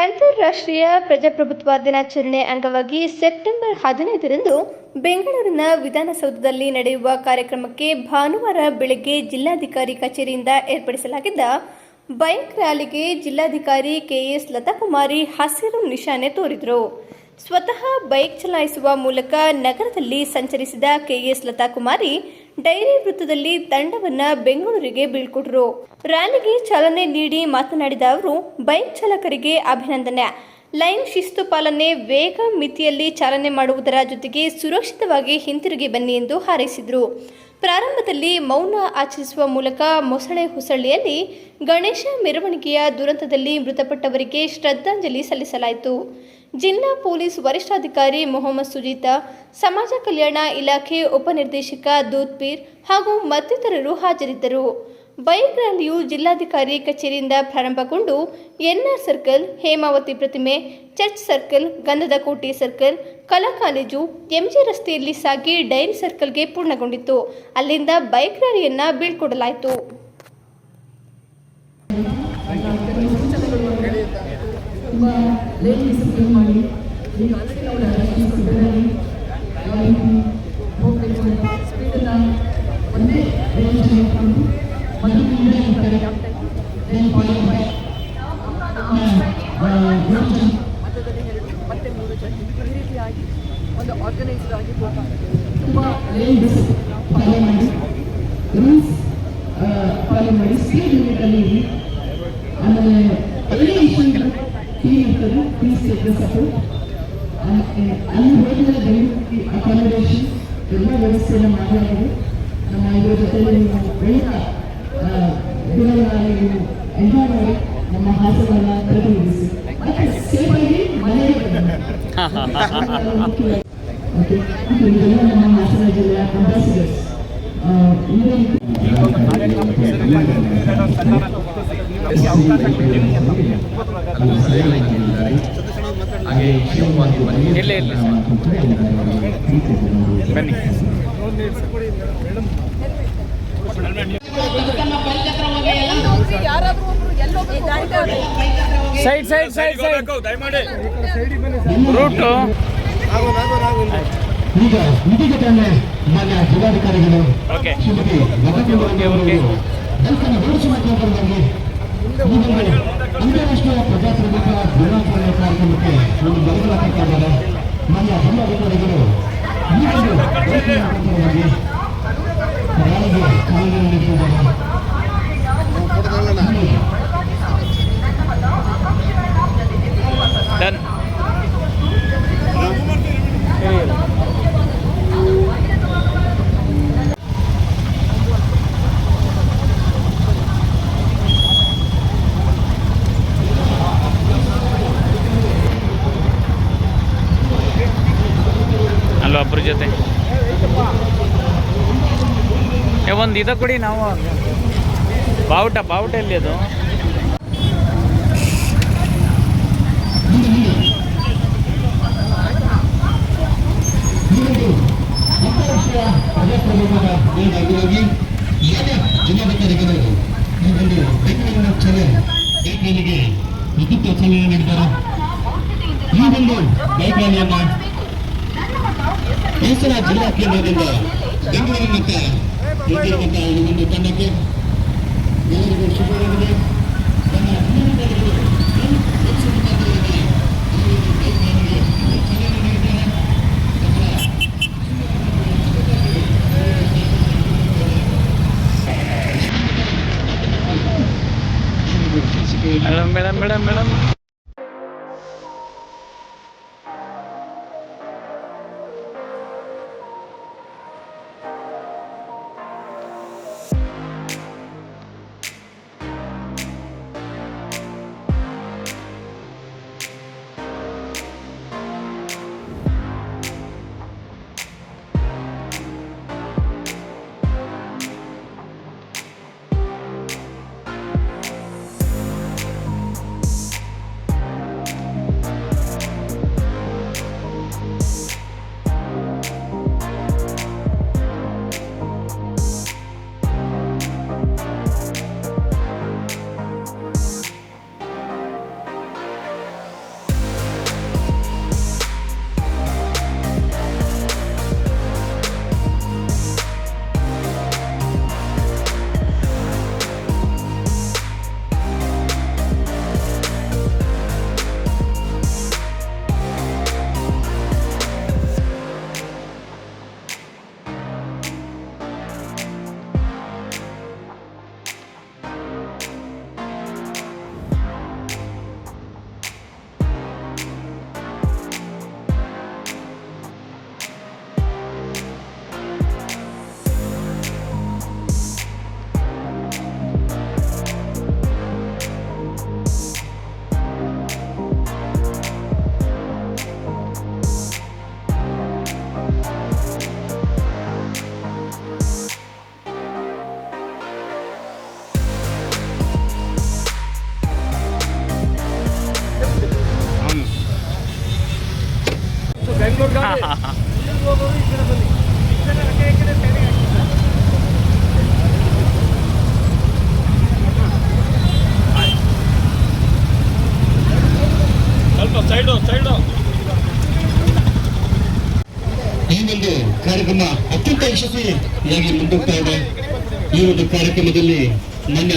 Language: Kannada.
ಅಂತಾರಾಷ್ಟ್ರೀಯ ಪ್ರಜಾಪ್ರಭುತ್ವ ದಿನಾಚರಣೆ ಅಂಗವಾಗಿ ಸೆಪ್ಟೆಂಬರ್ ಹದಿನೈದರಂದು ಬೆಂಗಳೂರಿನ ವಿಧಾನಸೌಧದಲ್ಲಿ ನಡೆಯುವ ಕಾರ್ಯಕ್ರಮಕ್ಕೆ ಭಾನುವಾರ ಬೆಳಗ್ಗೆ ಜಿಲ್ಲಾಧಿಕಾರಿ ಕಚೇರಿಯಿಂದ ಏರ್ಪಡಿಸಲಾಗಿದ್ದ ಬೈಕ್ ರ್ಯಾಲಿಗೆ ಜಿಲ್ಲಾಧಿಕಾರಿ ಕೆಎಸ್ ಲತಾಕುಮಾರಿ ಹಸಿರು ನಿಶಾನೆ ತೋರಿದರು. ಸ್ವತಃ ಬೈಕ್ ಚಲಾಯಿಸುವ ಮೂಲಕ ನಗರದಲ್ಲಿ ಸಂಚರಿಸಿದ ಕೆಎಸ್ ಲತಾಕುಮಾರಿ ಡೈರಿ ವೃತ್ತದಲ್ಲಿ ತಂಡವನ್ನ ಬೆಂಗಳೂರಿಗೆ ಬೀಳ್ಕೊಟ್ರು. ರ್ಯಾಲಿಗೆ ಚಾಲನೆ ನೀಡಿ ಮಾತನಾಡಿದ ಅವರು, ಬೈಕ್ ಚಾಲಕರಿಗೆ ಅಭಿನಂದನೆ. ಲೈನ್ ಶಿಸ್ತು ಪಾಲನೆ, ವೇಗ ಮಿತಿಯಲ್ಲಿ ಚಾಲನೆ ಮಾಡುವುದರ ಜೊತೆಗೆ ಸುರಕ್ಷಿತವಾಗಿ ಹಿಂತಿರುಗಿ ಬನ್ನಿ ಎಂದು ಹಾರೈಸಿದರು. ಪ್ರಾರಂಭದಲ್ಲಿ ಮೌನ ಆಚರಿಸುವ ಮೂಲಕ ಮೊಸಳೆ ಹುಸಳ್ಳಿಯಲ್ಲಿ ಗಣೇಶ ಮೆರವಣಿಗೆಯ ದುರಂತದಲ್ಲಿ ಮೃತಪಟ್ಟವರಿಗೆ ಶ್ರದ್ಧಾಂಜಲಿ ಸಲ್ಲಿಸಲಾಯಿತು. ಜಿಲ್ಲಾ ಪೊಲೀಸ್ ವರಿಷ್ಠಾಧಿಕಾರಿ ಮೊಹಮ್ಮದ್ ಸುಜೀತಾ, ಸಮಾಜ ಕಲ್ಯಾಣ ಇಲಾಖೆ ಉಪನಿರ್ದೇಶಕ ದೂತ್ಪೀರ್ ಹಾಗೂ ಮತ್ತಿತರರು ಹಾಜರಿದ್ದರು. ಬೈಕ್ ರ್ಯಾಲಿಯು ಜಿಲ್ಲಾಧಿಕಾರಿ ಕಚೇರಿಯಿಂದ ಪ್ರಾರಂಭಗೊಂಡು ಎನ್ಆರ್ ಸರ್ಕಲ್, ಹೇಮಾವತಿ ಪ್ರತಿಮೆ, ಚರ್ಚ್ ಸರ್ಕಲ್, ಗಂಧದ ಕೋಟೆ ಸರ್ಕಲ್, ಕಲಾ ಕಾಲೇಜು, ಎಂಜಿ ರಸ್ತೆಯಲ್ಲಿ ಸಾಗಿ ಡೈರಿ ಸರ್ಕಲ್ಗೆ ಪೂರ್ಣಗೊಂಡಿತ್ತು. ಅಲ್ಲಿಂದ ಬೈಕ್ ರ್ಯಾಲಿಯನ್ನ ಬೀಳ್ಕೊಡಲಾಯಿತು. ಮಧ್ಯದಲ್ಲಿ ಎರಡು ಮತ್ತೆ ಮೂರು ರೀತಿಯಾಗಿ ಒಂದು ಆರ್ಗನೈಸ್ಡ್ ಆಗಿ ತುಂಬ ರೂಲ್ಸ್ ಫಾಲೋ ಮಾಡಿ ಸ್ಪೀಡ್ ಲಿಮಿಟಲ್ಲಿ ಇರಿ ಆಮೇಲೆ ಎಲ್ಲಿ ಇಶ್ಯೂ ಇರ್ತದೆ ಪ್ಲೀಸ್ ಟೇಕ್ ದ ವ್ಯವಸ್ಥೆಯನ್ನು ಮಾಡಲಾಗಿದೆ. ನಮ್ಮ ಮಾಡಿ. ನಮ್ಮ ಹಾಸನವನ್ನು ಪ್ರತಿನಿಧಿಸಿ ಸೇಫಾಗಿ ಮನೆಗೆ ಬನ್ನಿ ಓಕೆ ಇದೆಲ್ಲ ನಮ್ಮ ಹಾಸನ ಜಿಲ್ಲೆಯ ಅಂಬಾಸಿಡರ್ಸ್ ಇದೇ ರೀತಿ ಹಾಗೆ ಇಲ್ಲ. ಬನ್ನಿ side side side side route ಈಗ ಇದೀಗ ತಾನೆ ಮಾನ್ಯ ಜಿಲ್ಲಾಧಿಕಾರಿಗಳು ಶ್ರೀಮತಿ ಓಡಿಸುವ ಕಾರ್ಯಕ್ರಮದಲ್ಲಿ ಅಂತಾರಾಷ್ಟ್ರೀಯ ಪ್ರಜಾಪ್ರಭುತ್ವ ದಿನಾಚರಣೆ ಕಾರ್ಯಕ್ರಮಕ್ಕೆ ಒಂದು ಬೆಂಬಲ ಕೊಟ್ಟಿದ್ದಾರೆ ಮಾನ್ಯ ಜಿಲ್ಲಾಧಿಕಾರಿಗಳು ಈ ಒಂದು ಬೈಕಿನ ಕಾರ್ಯಕ್ರಮದಲ್ಲಿ ರ್ಯಾಲಿಗೆ ಚಾಲನೆ ನೀಡುತ್ತಿದ್ದಾರೆ ಒಬ್ಬರ ಜೊತೆ. ಒಂದು ಇದು ಕೊಡಿ ನಾವು. ಬಾವುಟ ಬಾವುಟ ಎಲ್ಲಿ ಅದು? ಈ ಒಂದು ಬೈಕ್ ಪ್ರಜಾಪ್ರಭುತ್ವದ ಈ ಹಾಸನ ಜಿಲ್ಲಾ ಕೇಂದ್ರದಿಂದ ಬೆಂಗಳೂರಿನತ್ತ ಹೊರಟಿರುವಂತಹ ಈ ಒಂದು ತಂಡಕ್ಕೆ ಎಲ್ಲರಿಗೂ ಶುಭವಾಗಿದೆ ತನ್ನ ನೀಡಿದ್ದಾರೆ ಮೇಡಮ್ ಮೇಡಮ್ ಮೇಡಮ್ ಮೇಡಮ್. ಈ ಒಂದು ಕಾರ್ಯಕ್ರಮ ಅತ್ಯಂತ ಯಶಸ್ವಿಯಾಗಿ ಮುಂದೋಗ್ತಾ ಇದೆ. ಈ ಒಂದು ಕಾರ್ಯಕ್ರಮದಲ್ಲಿ ನನ್ನ